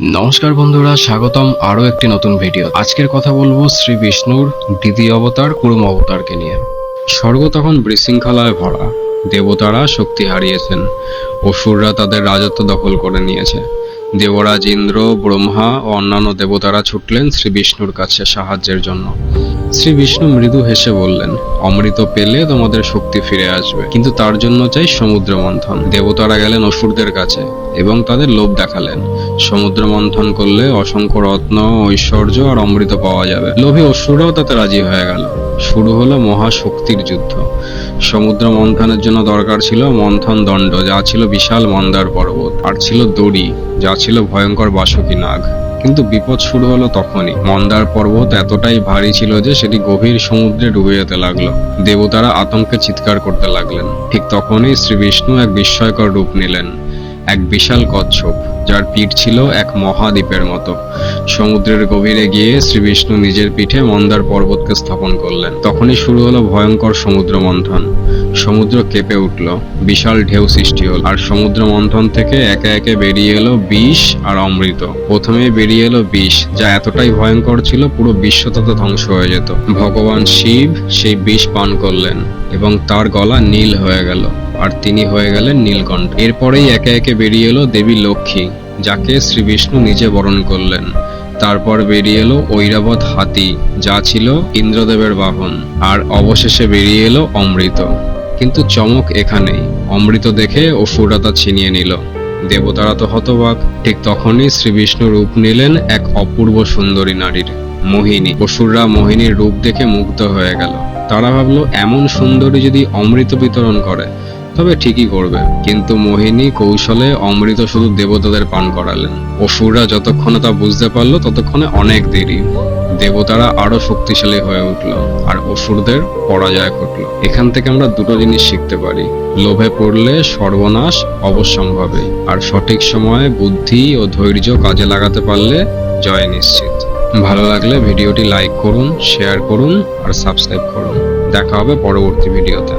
নমস্কার বন্ধুরা, স্বাগতম আরও একটি নতুন ভিডিও আজকের কথা বলব শ্রী বিষ্ণুর দিদি অবতার, কুরুম অবতারকে নিয়ে। স্বর্গ তখন বিশৃঙ্খলায় ভরা। দেবতারা শক্তি হারিয়েছেন। অসুররা তাদের রাজত্ব দখল করে নিয়েছে। দেবরাজ ইন্দ্র ব্রহ্মা ও অন্যান্য দেবতারা ছুটলেন শ্রী বিষ্ণুর কাছে সাহায্যের জন্য। শ্রী বিষ্ণু মৃদু হেসে বললেন, অমৃত পেলে তোমাদের শক্তি ফিরে আসবে। কিন্তু তার জন্য চাই সমুদ্র মন্থন দেবতারা গেলেন অসুরদের কাছে এবং তাদের লোভ দেখালেন। সমুদ্র মন্থন করলে অসংখ্য রত্ন, ঐশ্বর্য আর অমৃত পাওয়া যাবে। লোভী অসুররাও তাতে রাজি হয়ে গেল। শুরু হলো মহাশক্তির যুদ্ধ। সমুদ্র মন্থনের জন্য দরকার ছিল মন্থন দণ্ড, যা ছিল বিশাল মন্দার পর্বত, আর ছিল দড়ি, যা ছিল ভয়ঙ্কর বাসুকী নাগ। কিন্তু বিপদ শুরু হলো তখনই। মন্দার পর্বত এতটাই ভারী ছিল যে সেটি গভীর সমুদ্রে ডুবে যেতে লাগল। দেবতারা আতঙ্কে চিৎকার করতে লাগলেন। ঠিক তখনই শ্রী বিষ্ণু এক বিস্ময়কর রূপ নিলেন, এক বিশাল কচ্ছপ। যার পিঠ ছিল এক মহাদ্বীপের মতো। সমুদ্রের গভীরে গিয়ে শ্রীবিষ্ণু নিজের পিঠে মন্দার পর্বতকে স্থাপন করলেন। তখনই শুরু হলো ভয়ঙ্কর সমুদ্র মন্থন। সমুদ্র কেঁপে উঠল, বিশাল ঢেউ সৃষ্টি হল, আর সমুদ্র মন্থন থেকে একে একে বেরিয়ে এলো বিষ আর অমৃত। প্রথমে বেরিয়ে এলো বিষ, যা এতটাই ভয়ঙ্কর ছিল পুরো বিশ্ব তত ধ্বংস হয়ে যেত। ভগবান শিব সেই বিষ পান করলেন, এবং তার গলা নীল হয়ে গেল, আর তিনি হয়ে গেলেন নীলকণ্ঠ। এরপরেই একে একে বেরিয়ে এলো দেবী লক্ষ্মী। যাকে শ্রী বিষ্ণু নিজে বরণ করলেন। তারপর বেরিয়ে এলো ঐরাবত হাতি, যা ছিল ইন্দ্রদেবের বাহন, আর অবশেষে বেরিয়ে এলো অমৃত। কিন্তু চমক এখানেই অমৃত দেখে অসুররা ছিনিয়ে নিল। দেবতারা তো হতবাক, ঠিক তখনই শ্রী বিষ্ণু রূপ নিলেন এক অপূর্ব সুন্দরী নারীর, মোহিনী। অসুররা মোহিনীর রূপ দেখে মুগ্ধ হয়ে গেল। তারা ভাবলো, এমন সুন্দরী যদি অমৃত বিতরণ করে তবে ঠিকই করবে। কিন্তু মোহিনী কৌশলে অমৃত শুধু দেবতাদের পান করালেন। অসুররা যতক্ষণে তা বুঝতে পারল, ততক্ষণে অনেক দেরি। দেবতারা আরও শক্তিশালী হয়ে উঠল, আর অসুরদের পরাজয় ঘটল। এখান থেকে আমরা দুটো জিনিস শিখতে পারি। লোভে পড়লে সর্বনাশ অবশ্যম্ভাবী আর সঠিক সময়ে বুদ্ধি ও ধৈর্য কাজে লাগাতে পারলে জয় নিশ্চিত। ভালো লাগলে ভিডিওটি লাইক করুন, শেয়ার করুন, আর সাবস্ক্রাইব করুন। দেখা হবে পরবর্তী ভিডিওতে।